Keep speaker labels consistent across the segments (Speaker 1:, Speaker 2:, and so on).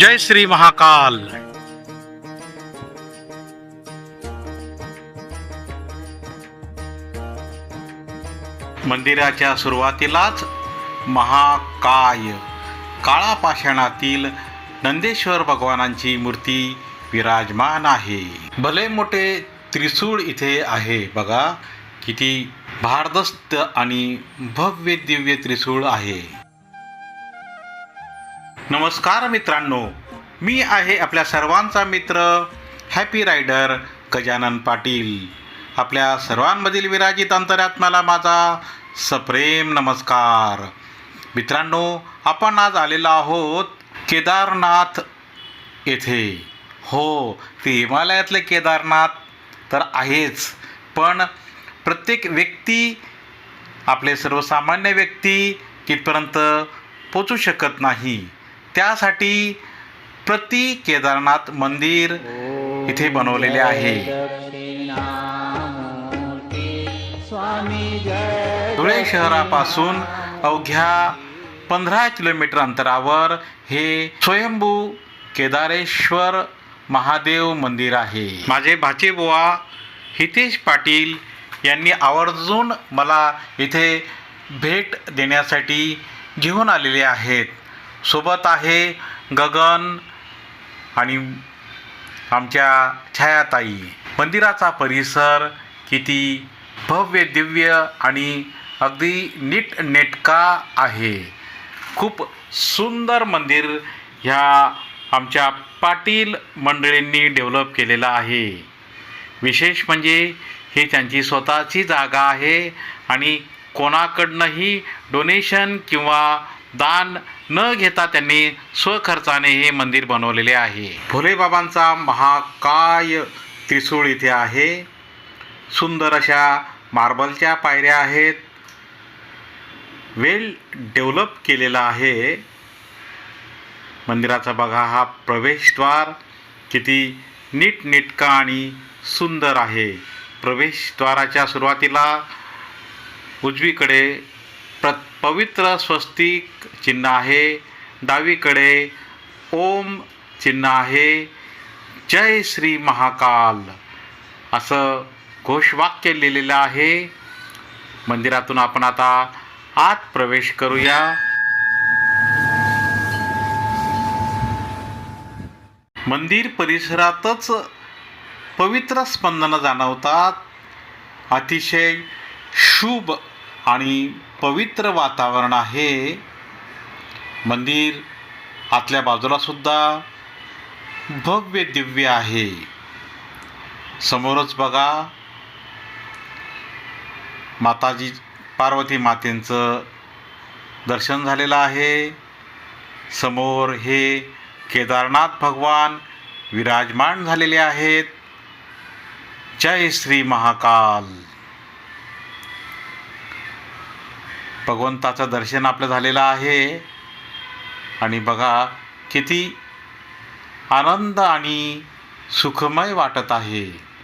Speaker 1: जय श्री महाकाल। मंदिराच्या सुरुवातीलाच महाकाय काळा पाषाणातील नंदेश्वर भगवानांची मूर्ती विराजमान आहे. भले मोठे त्रिसूळ इथे आहे बघा किती भारदस्त आणि भव्य दिव्य त्रिसूळ आहे. नमस्कार मित्रांनो. मी आहे आपल्या सर्वांचा मित्र हॅपी रायडर गजानन पाटील. आपल्या सर्वांमधील विराजित अंतरात्म्याला माझा सप्रेम नमस्कार. मित्रांनो आपण आज आलेलो आहोत केदारनाथ येथे. हो ते हिमालयातले केदारनाथ तर आहेच. पण प्रत्येक व्यक्ती आपले सर्वसामान्य व्यक्ती तिथपर्यंत पोचू शकत नाही. त्यासाठी प्रति केदारनाथ मंदिर इथे बनवलेले आहे. धुळे शहरापासून अवघ्या पंधरा किलोमीटर अंतरावर हे स्वयंभू केदारेश्वर महादेव मंदिर आहे. माझे भाचेबुवा हितेश पाटील यांनी आवर्जून मला इथे भेट देण्यासाठी घेऊन आलेले आहेत. सोबत आहे गगन आणि आमच्या छायाताई. मंदिराचा परिसर किती भव्य दिव्य आणि अगदी नीटनेटका आहे. खूप सुंदर मंदिर ह्या आमच्या पाटील मंडळींनी डेव्हलप केलेलं आहे. विशेष म्हणजे ही त्यांची स्वतःची जागा आहे आणि कोणाकडनंही डोनेशन किंवा दान न घेता त्यांनी स्वखर्चाने हे मंदिर बनवलेले आहे. भोलेबाबांचा महाकाय त्रिसूळ इथे आहे. सुंदर अशा मार्बलच्या पायऱ्या आहेत. वेल डेव्हलप केलेला आहे. मंदिराचा बघा हा प्रवेशद्वार. किती नीटनेटका आणि सुंदर आहे. प्रवेशद्वाराच्या सुरुवातीला उजवीकडे प्र पवित्र स्वस्तिक चिन्ह आहे. डावीकडे ओम चिन्ह आहे. जय श्री महाकाल. असं घोषवाक्य लिहिलेलं आहे. मंदिरातून आपण आता आत प्रवेश करूया. मंदिर परिसरातच पवित्र स्पंदनं जाणवतात. अतिशय शुभ आणि पवित्र वातावरण आहे. मंदिर आतल्या बाजूला सुद्धा भव्य दिव्य आहे. समोरच बघा माताजी पार्वती मातेंचं दर्शन झालेलं आहे. समोर हे केदारनाथ भगवान विराजमान झालेले आहेत. जय श्री महाकाल. भगवंताचं दर्शन आपलं झालेलं आहे. आणि बघा किती आनंद आणि सुखमय वाटत आहे.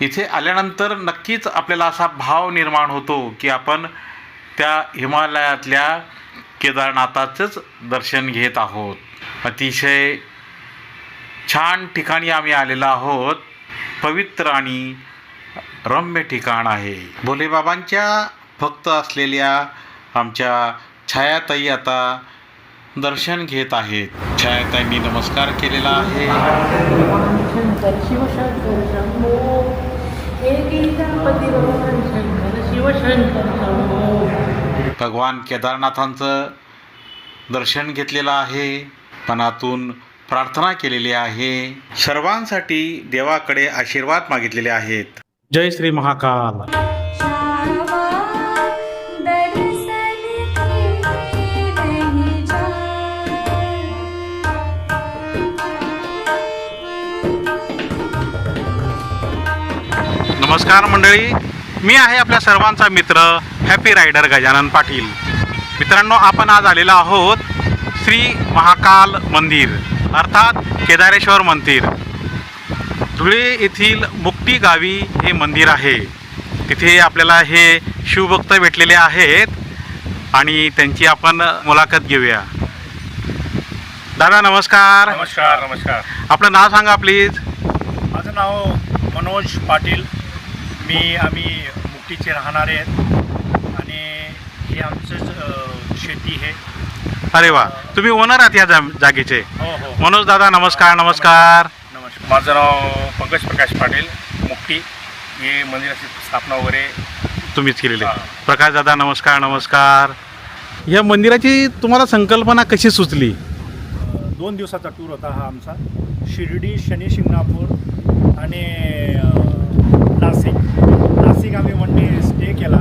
Speaker 1: इथे आल्यानंतर नक्कीच आपल्याला असा भाव निर्माण होतो की आपण त्या हिमालयातल्या केदारनाथाचंच दर्शन घेत आहोत. अतिशय छान ठिकाणी आम्ही आलेलो आहोत. पवित्र आणि रम्य ठिकाण आहे. भोलेबाबांच्या भक्त असलेल्या आमच्या छायाताई आता दर्शन घेत आहेत. छायाताईंनी नमस्कार केलेला आहे.
Speaker 2: शंकर शिवशंकर शंभो हे गीतापती भगवान शंकर शिवशंकर शंभो.
Speaker 1: भगवान केदारनाथांचं दर्शन घेतलेलं आहे. मनातून प्रार्थना केलेली आहे. सर्वांसाठी देवाकडे आशीर्वाद मागितलेले आहेत. जय श्री महाकाल. नमस्कार मंडळी. मी आहे आपल्या सर्वांचा मित्र हॅपी रायडर गजानन पाटील. मित्रांनो आपण आज आलेलो आहोत श्री महाकाल मंदिर अर्थात केदारेश्वर मंदिर. धुळे येथील मुक्टी गावी हे मंदिर आहे. तिथे आपल्याला हे शिवभक्त भेटलेले आहेत आणि त्यांची आपण मुलाखत घेऊया. दादा नमस्कार.
Speaker 3: नमस्कार नमस्कार.
Speaker 1: आपलं नाव सांगा प्लीज
Speaker 3: माझं नाव मनोज पाटील. मी आम्ही मुक्तीचे राहणारे आहेत. आणि हे आमचंच शेती आहे
Speaker 1: अरे वा. तुम्ही ओनर आहात या जा जागेचे.
Speaker 3: हो हो.
Speaker 1: मनोज दादा नमस्कार नमस्कार.
Speaker 3: नमस्कार. माझं नाव पंकज प्रकाश पाटील मुक्ती. हे मंदिराची स्थापना वगैरे
Speaker 1: तुम्हीच केलेले.
Speaker 3: हा.
Speaker 1: प्रकाश दादा नमस्कार नमस्कार. या मंदिराची तुम्हाला संकल्पना कशी सुचली?
Speaker 3: दोन दिवसाचा टूर होता हा आमचा. शिर्डी शनी शिंगणापूर आणि अ, नाशिक नाशिक आम्ही वन डे स्टे केला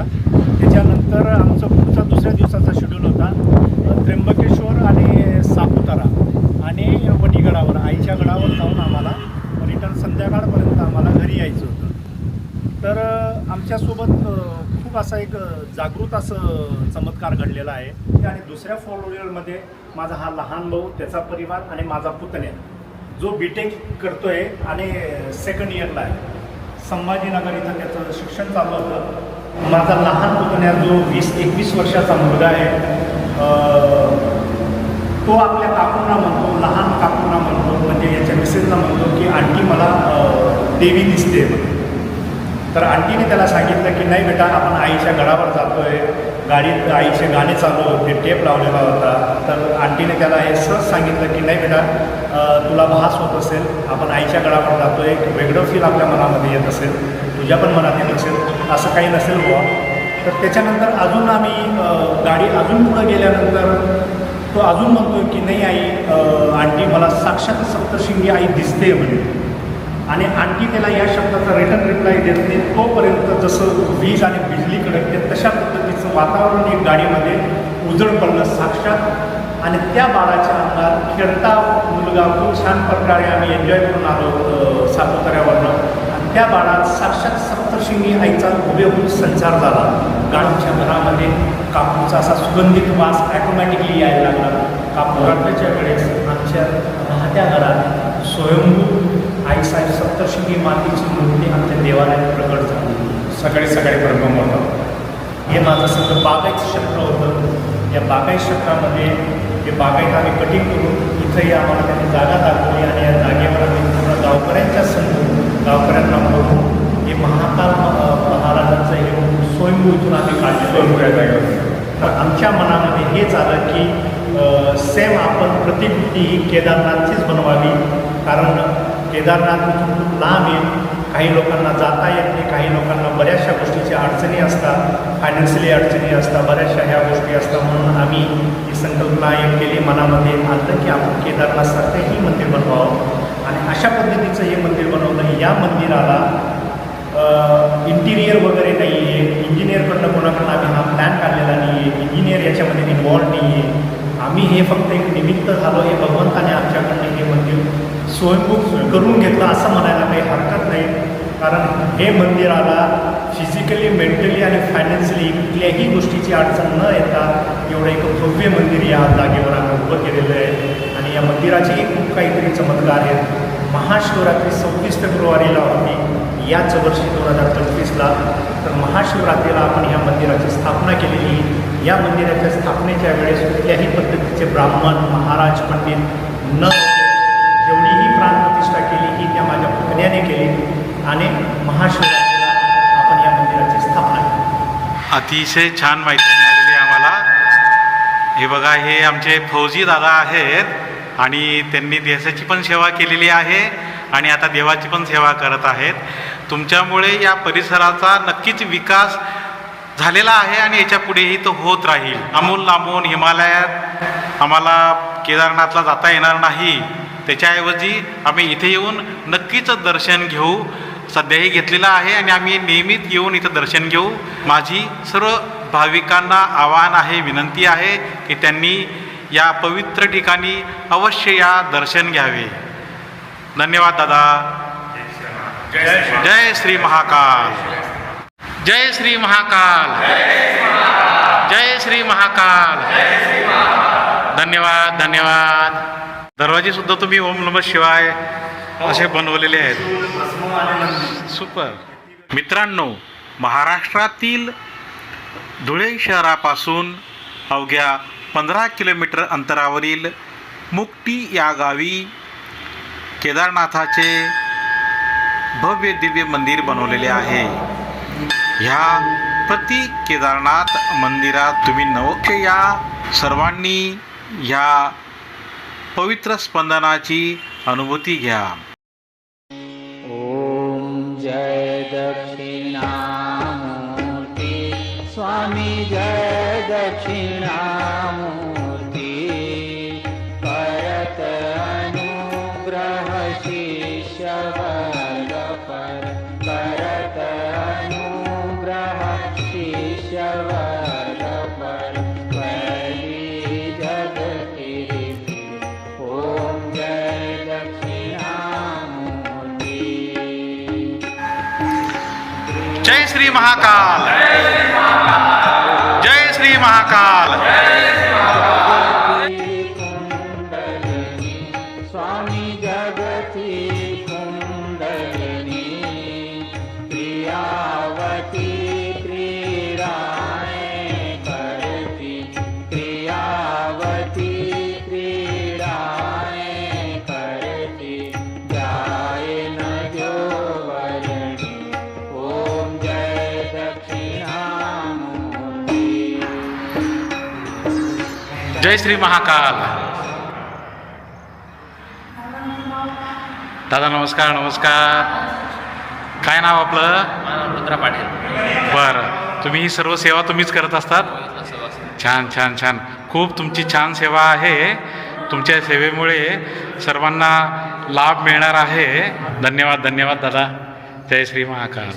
Speaker 3: त्याच्यानंतर आमचा पुढचा दुसऱ्या दिवसाचा शेड्यूल होता अ, त्र्यंबकेश्वर आणि सापुतारा आणि वडीगडावर आईच्या गडावर जाऊन आम्हाला रिटर्न संध्याकाळपर्यंत आम्हाला घरी यायचं होतं तर अ, आमच्यासोबत अ, खूप असा एक अ, अद्भुत असं चमत्कार घडलेला आहे. आणि दुसऱ्या फोर व्हीलरमध्ये माझा हा लहान भाऊ त्याचा परिवार आणि माझा पुतण्या जो बी टेक करतोय आणि सेकंड इयरला आहे. संभाजीनगर इथं त्याचं शिक्षण चालू होतं. माझा लहान पुतण्या जो वीस एकवीस वर्षाचा मुलगा आहे तो आपल्या काकूंना म्हणतो लहान काकूंना म्हणतो म्हणजे याच्या मिसेसला म्हणतो की आणखी मला देवी दिसते म्हणून. तर आंटीने त्याला सांगितलं की नाही बेटा आपण आईच्या गडावर जातोय. गाडीत आईचे गाणे चालू होते टेप लावलेला होता. तर आंटीने त्याला हे सहज सांगितलं की नाही बेटा तुला भास होत असेल. आपण आईच्या गडावर जातो एक वेगळं फील आपल्या मनामध्ये येत असेल. तुझ्या पण मनात येत असेल. असं काही नसेल बुवा. तर त्याच्यानंतर अजून आम्ही गाडी अजून पुढं गेल्यानंतर तो अजून म्हणतोय की नाही आई आंटी मला साक्षात सप्तशिंगी आई दिसते म्हणे आणि आणखी त्याला या शब्दाचा रिटर्न रिप्लाय देत नाही. तोपर्यंत जसं वीज आणि बिजली कडकते तशा पद्धतीचं वातावरण एक गाडीमध्ये उजळ पडलं साक्षात. आणि त्या बाळाच्या अंगात खेळता मुलगा खूप छान प्रकारे आम्ही एन्जॉय करून आलो सातोतऱ्यावरनं. आणि त्या बाळात साक्षात सप्तशिंगी आईचा हुबेहूब संचार झाला. गाडीच्या घरामध्ये कापूरचा असा सुगंधित वास ॲटोमॅटिकली यायला लागला. कापूर काढण्याच्या वेळेस आमच्या राहत्या घरात स्वयंभू आईसाहेब सप्तशृंगी मातीची मूर्ती आमच्या देवालयात प्रकट झाली. सकाळी सकाळी प्रभम होता हे माझं सगळं बागायत क्षेत्र होतं. या बागायत क्षेत्रामध्ये हे बागायत आम्ही कटिंग करून इथंही आम्हाला त्यांनी जागा दाखवली आणि या जागेवर आम्ही पूर्ण गावकऱ्यांच्या समोर गावकऱ्यांना बोलून हे महाकाल महाराजांचं हे स्वयंभू इथून आम्ही काढले जागेवर. तर आमच्या मनामध्ये हेच आलं की सेम आपण प्रतिकृती ही केदारनाथचीच बनवावी. कारण केदारनाथ खूप लांब आहे काही लोकांना जाता येत नाही. काही लोकांना बऱ्याचशा गोष्टीच्या अडचणी असतात. फायनान्शियली अडचणी असतात. बऱ्याचशा ह्या गोष्टी असतात. म्हणून आम्ही ही संकल्पना एक केली मनामध्ये. आणलं की आपण केदारनाथसारखं ही मंदिर बनवावं. आणि अशा पद्धतीचं हे मंदिर बनवलं या मंदिराला इंटिरियर वगैरे नाही आहे इंजिनियरकडनं कोणाकडनं आम्ही हा प्लॅन काढलेला नाही आहे इंजिनियर याच्यामध्ये इन्वॉल्व नाही आहे आम्ही हे फक्त एक निमित्त झालो हे भगवंताने आमच्याकडनं हे मंदिर स्वयंभूक करून घेतलं असं म्हणायला काही हरकत नाही. कारण हे मंदिराला फिजिकली मेंटली आणि फायनान्शियली कुठल्याही गोष्टीची अडचण न येता एवढं एक भव्य मंदिर या जागेवर आम्ही उभं केलेलं आहे. या मंदिराचेही खूप काहीतरी चमत्कार आहेत. महाशिवरात्री सव्वीस फेब्रुवारीला होती. याच वर्षी दोन हजार पंचवीसला. तर महाशिवरात्रीला आपण ह्या मंदिराची स्थापना केलेली. या मंदिराच्या स्थापनेच्या वेळेस कुठल्याही पद्धतीचे ब्राह्मण महाराज पंडित न जेवढीही प्राणप्रतिष्ठा केली ही त्या माझ्या पुतण्याने केली. आणि महाशिवरात्रीला आपण या मंदिराची स्थापना केली.
Speaker 1: अतिशय छान माहिती मिळालेली आम्हाला. हे बघा हे आमचे फौजी दादा आहेत. आणि त्यांनी देशाची पण सेवा केलेली आहे आणि आता देवाची पण सेवा करत आहेत. तुमच्यामुळे या परिसराचा नक्कीच विकास झालेला आहे आणि याच्या पुढेही तो होत राहील. लांबून लांबून हिमालयात आम्हाला केदारनाथला जाता येणार नाही. त्याच्याऐवजी आम्ही इथे येऊन नक्कीच दर्शन घेऊ. सध्याही घेतलेलं आहे आणि आम्ही नियमित येऊन इथं दर्शन घेऊ. माझी सर्व भाविकांना आवाहन आहे विनंती आहे की त्यांनी या पवित्र ठिकाणी अवश्य या दर्शन घ्यावे. धन्यवाद दादा. जय श्री महाकाल. जय श्री महाकाल. जय श्री महाकाल. धन्यवाद धन्यवाद. दरवाजे सुद्धा तुम्ही ओम नम शिवाय असे बनवलेले आहेत. सुपर मित्रांनो महाराष्ट्रातील धुळे शहरापासून अवघ्या पंधरा किलोमीटर अंतरावरील मुक्टी या गावी केदारनाथाचे भव्य दिव्य मंदिर बनवलेले आहे. ह्या प्रति केदारनाथ मंदिरात तुम्ही नवक्ष या सर्वांनी ह्या पवित्र स्पंदनाची अनुभूती घ्या.
Speaker 4: ओम जय दक्षिणा स्वामी जय दक्षिणामूर्ति करत अनुग्रह शिष्यवर्ग पर करत अनुग्रह शिष्यवर्ग पर परी जगति ॐ जय दक्षिणामूर्ति।
Speaker 1: जय श्री महाकाल। जय श्री महाकाल। दादा नमस्कार नमस्कार. काय नाव आपलं?
Speaker 5: रुद्रा पाटील.
Speaker 1: बरं. तुम्ही ही सर्व सेवा तुम्हीच करत असतात? छान छान छान. खूप तुमची छान सेवा आहे. तुमच्या सेवेमुळे सर्वांना लाभ मिळणार आहे. धन्यवाद धन्यवाद दादा. जय श्री महाकाल.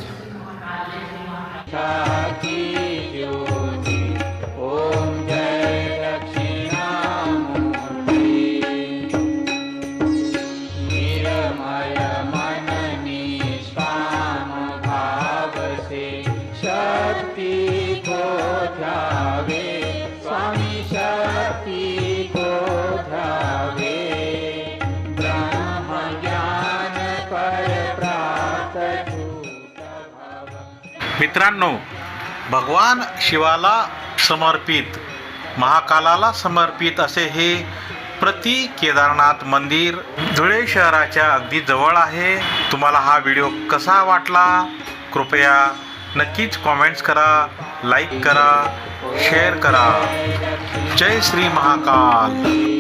Speaker 1: मित्रांनो भगवान शिवाला समर्पित महाकालाला समर्पित असे हे प्रति केदारनाथ मंदिर धुळे शहराच्या अगदी जवळ आहे. तुम्हाला हा व्हिडिओ कसा वाटला? कृपया नक्कीच कॉमेंट्स करा लाईक करा शेअर करा. जय श्री महाकाल.